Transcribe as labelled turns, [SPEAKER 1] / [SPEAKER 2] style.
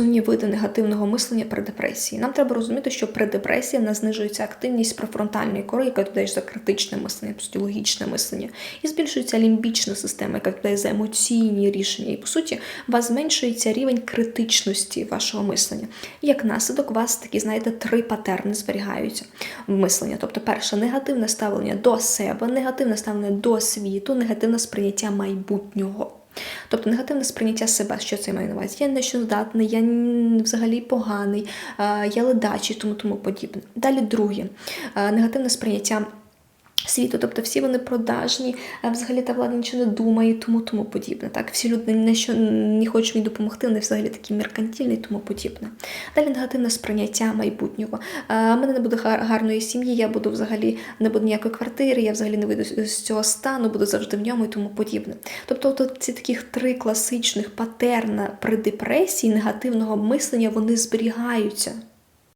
[SPEAKER 1] основні види негативного мислення при депресії. Нам треба розуміти, що при депресії в знижується активність префронтальної кори, яка відповідає за критичне мислення, тобто логічне мислення, і збільшується лімбічна система, яка відповідає за емоційні рішення. І по суті, у вас зменшується рівень критичності вашого мислення. Як наслідок, у вас такі, знаєте, три патерни зберігаються в мисленні. Тобто, перше, негативне ставлення до себе, негативне ставлення до світу, негативне сприйняття майбутнього. Тобто негативне сприйняття себе, що це має на увазі? Я нещодатний, я взагалі поганий, е, я ледачий, тому тому подібне. Далі друге, е, негативне сприйняття. Світу, тобто всі вони продажні, взагалі та влада нічого не думає, тому тому подібне. Так, всі люди не що не хочуть мені допомогти, вони взагалі такі меркантільні, тому подібне. Далі негативне сприйняття майбутнього. В мене не буде гар- гарної сім'ї, я буду взагалі не буде ніякої квартири, я взагалі не вийду з цього стану, буду завжди в ньому і тому подібне. Тобто, от ці таких три класичних патерна при депресії негативного мислення вони зберігаються.